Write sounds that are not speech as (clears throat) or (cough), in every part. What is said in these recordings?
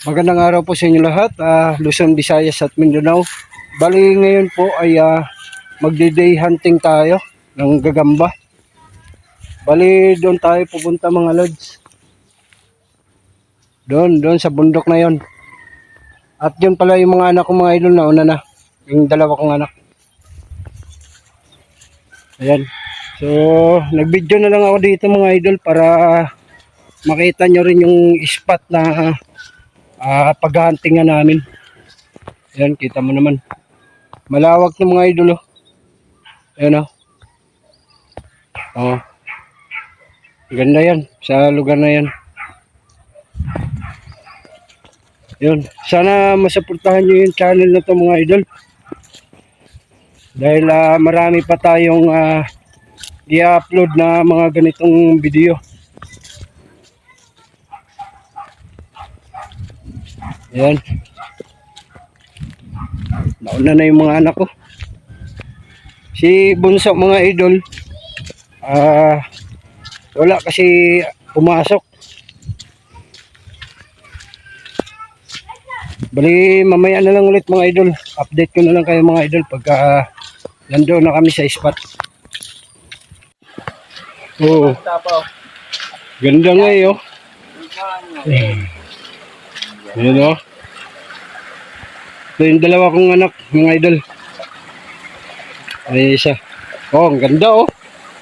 Magandang araw po sa inyo lahat, ah, Luzon, Visayas at Mindanao. Bali ngayon po ay ah, magde-day hunting tayo ng gagamba. Bali doon tayo pupunta mga lods. Doon, doon sa bundok na yon. At yun pala yung mga anak ko mga idol na una na. Yung dalawa kong anak. Ayan. So, nag-video na lang ako dito mga idol para makita nyo rin yung spot na ah paghahuntingan namin. Ayan, kita mo naman. Malawak ng mga idol, oh. Ayan, oh. Oh. Ganda yan, sa lugar na yan. Yun. Sana masuportahan nyo yung channel na to mga idol. Dahil ah, marami pa tayong ah, i-upload na mga ganitong video. Ayan. Nauna na yung mga anak ko. Si Bunso mga idol, ah wala kasi pumasok. Bali, mamaya na lang ulit mga idol. Update ko na lang kayo mga idol pagka nandoon na kami sa spot. Oo. Ganda nga eh, oh. Ayan o. Ito yung dalawa kong anak, mga idol. Ay, isa. Oh, ang ganda oh.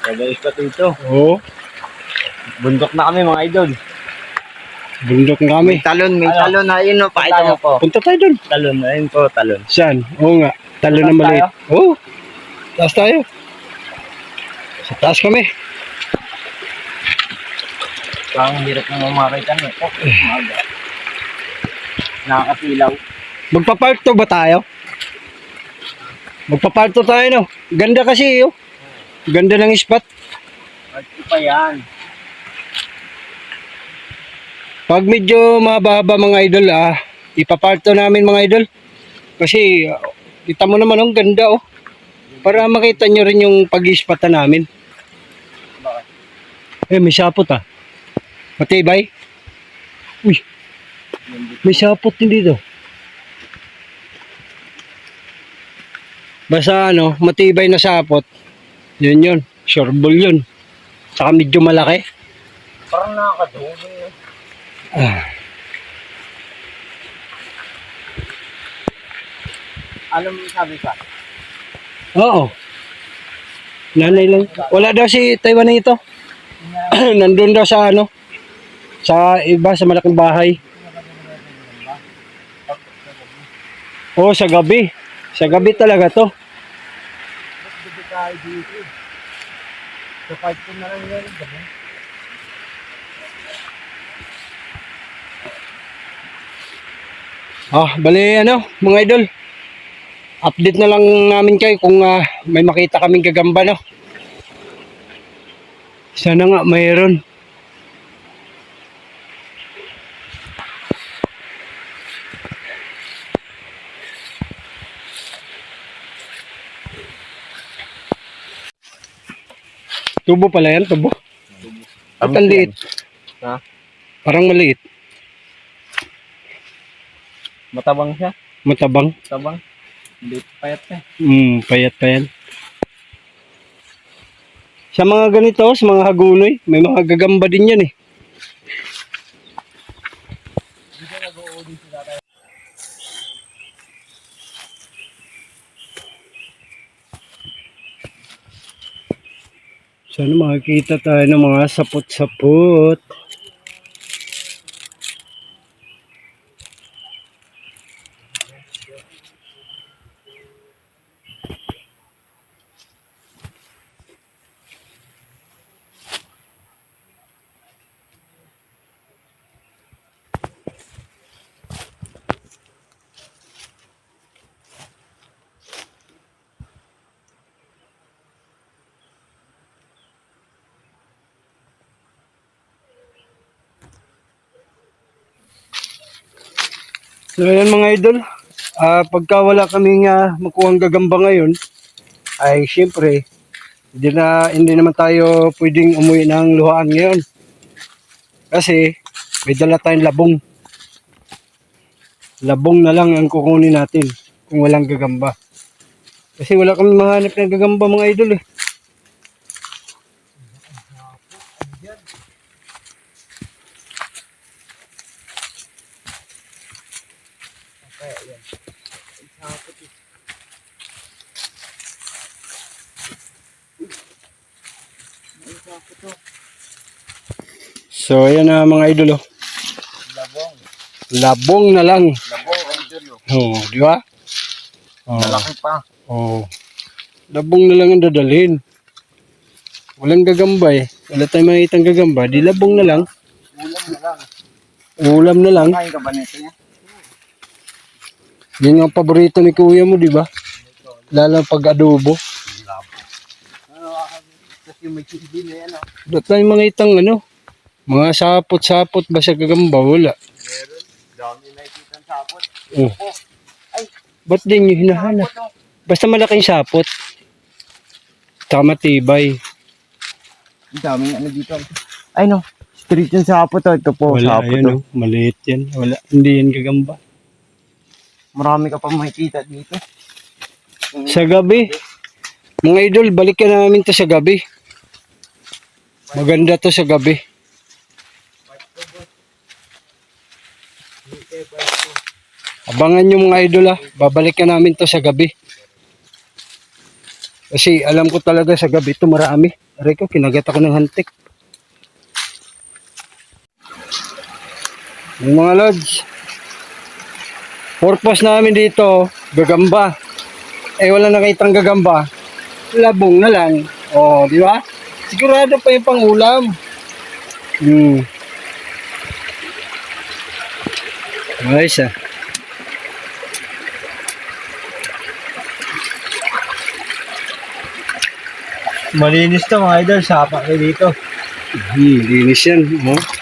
Kagayos pa dito. Oo, Bundok na kami mga idol. bundok na kami. Talon, may talon na yun o. Pakita mo po. Punta tayo dun. Talon na yun po, talon. Saan? Oo nga. Talo na Taas maliit. tayo? Oo. Taas tayo. Sa taas kami. Parang hirap na mamakita mo. Oh, maga. Nakakasilaw. Magpa-part to ba tayo? Magpa-part to tayo no. Ganda kasi oh. Ganda ng spot. At pa yan. Pag medyo mahaba mga idol, ah, ipaparto namin mga idol. Kasi, kita mo naman, ang ganda oh. Para makita nyo rin yung pag-ispatan namin. Bakit? Eh, may sapot ah. Matibay. Uy, may sapot din dito. Basta ano, matibay na sapot. Yun yun. Sure ball yun. Saka medyo malaki. Parang nakakadulo yun. Ah. Alam mo sabi ka? Oo. Nanay lang. Wala daw si Taiwan na ito. (clears throat) Nandun daw sa ano. Sa iba, sa malaking bahay. Oo, sa gabi. Sa gabi talaga to. Sa part na lang yan. Ah, bali ano, mga idol. Update na lang namin kayo kung ah, may makita kaming gagamba, no? Sana nga mayroon. Tubo pala yan, tubo. At ang liit. Ha? Parang maliit. Matabang siya. Matabang. Matabang. Hindi payat siya. Hmm, payat pa yan. Sa mga ganito, sa mga hagunoy, may mga gagamba din yan eh. Sana makikita tayo ng mga sapot-sapot. So yan mga idol, ah pagka wala kaming uh, makuhang gagamba ngayon, ay siyempre, hindi, na, hindi naman tayo pwedeng umuwi ng luhaan ngayon. Kasi may dala tayong labong. labong na lang ang kukunin natin kung walang gagamba. Kasi wala kami mahanap ng gagamba mga idol eh. So ayan na mga idol oh. Labong. Labong na lang. Labong, idol. Oh, di ba? Oh. Malaki pa. Oh. Labong na lang ang dadalhin. Walang gagamba eh. Wala tayong makitang gagamba. Di labong na lang. Ulam na lang. Ulam na lang. Kain ka ba nito niya? Yun ang paborito ni kuya mo, di ba? Lalo pag adobo. Ano, ah, chili na. Wala tayong makitang ano. Mga sapot-sapot ba sa gagamba? Wala. Meron. Dami na ikitang sapot. Oh. Ay, Ba't din nyo hinahanap? sapot, oh. Basta malaking sapot. Tsaka matibay. Ang daming ano dito. Ay no, street yung sapot oh. Ito po, Wala, sapot ayun oh. oh. Maliit yan. Wala. Hindi yan gagamba. Marami ka pa makikita dito. Sa gabi. Mga idol, balikan namin to sa gabi. Maganda to sa gabi. Abangan nyo mga idol ah. Babalikan namin to sa gabi. Kasi alam ko talaga sa gabi to marami. Aray ko, kinagat ako ng hantik. Yung mga lods. Purpose namin dito, gagamba. Eh wala nakitang gagamba. Labong na lang. Oh, di ba? Sigurado pa yung pangulam. Hmm. Ayos ah. Malinis to mga idol, sapa kayo dito. Hmm, linis yan. Oh.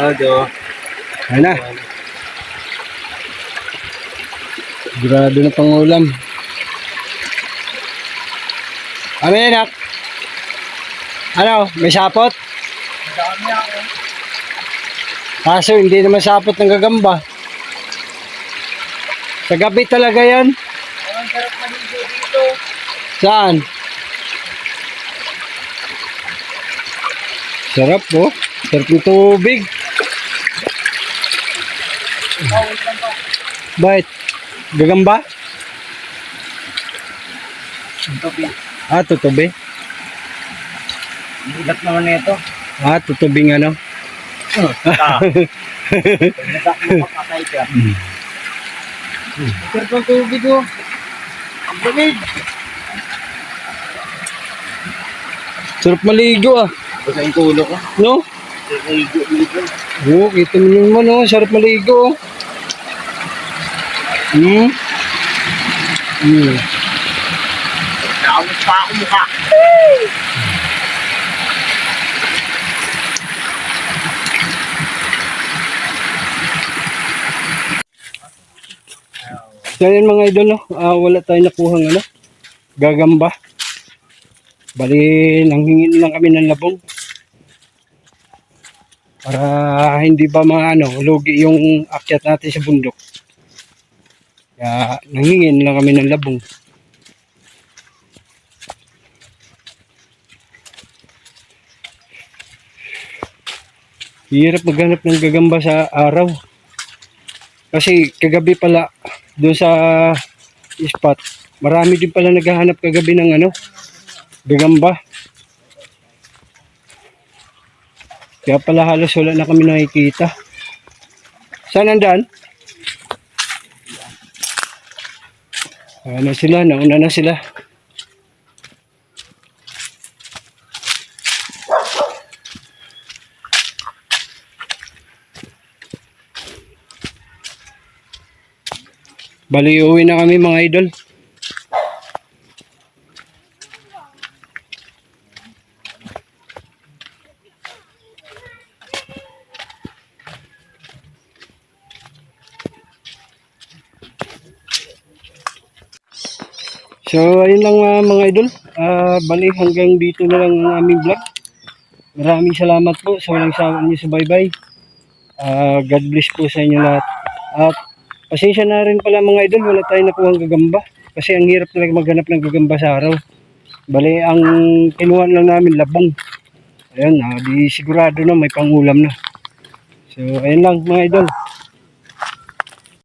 Sigurado. Ayun na. Sigurado na pangulam. Ano yan, Nak? Ano? May sapot? Dami ako. Kaso hindi naman sapot ng gagamba. Sa gabi talaga yan. Ang sarap maligo dito. Saan? Sarap po. Sarap ng tubig. Bakit? Gagamba? Tubi. Ah, tutubi. Ilat naman na ito. Ah, tutubing ano? Ah. Pagdatak mo (laughs) makakay ka. Sarap ng tubig oh. Ang lamig. Sarap maligo ah. Basta yung tulo ko. No? Oo, kita mo naman oh. Sarap maligo oh. Hmm? Hmm. Nakawit pa ako mukha. So yun mga idol, no? Ah, wala tayong nakuhang ano, gagamba. Bali, nanghingin lang kami ng labong. Para hindi ba mga ano, lugi yung akyat natin sa bundok. Kaya nanghingin lang kami ng labong. Hirap maghanap ng gagamba sa araw. Kasi kagabi pala doon sa spot, marami din pala naghahanap kagabi ng ano, gagamba. Kaya pala halos wala na kami nakikita. Saan nandaan? Ano sila, nauna na sila. Bali, uwi na kami mga idol. So, ayun lang ah, mga idol. Ah, bali hanggang dito na lang ang aming vlog. Maraming salamat po sa walang sawa niyo sa bye-bye. Ah, God bless po sa inyo lahat. At pasensya na rin pala mga idol, wala tayong nakuha gagamba. Kasi ang hirap talaga maghanap ng gagamba sa araw. Bali, ang kinuha lang namin labong. Ayun, ah, di sigurado na may pangulam na. So, ayun lang mga idol.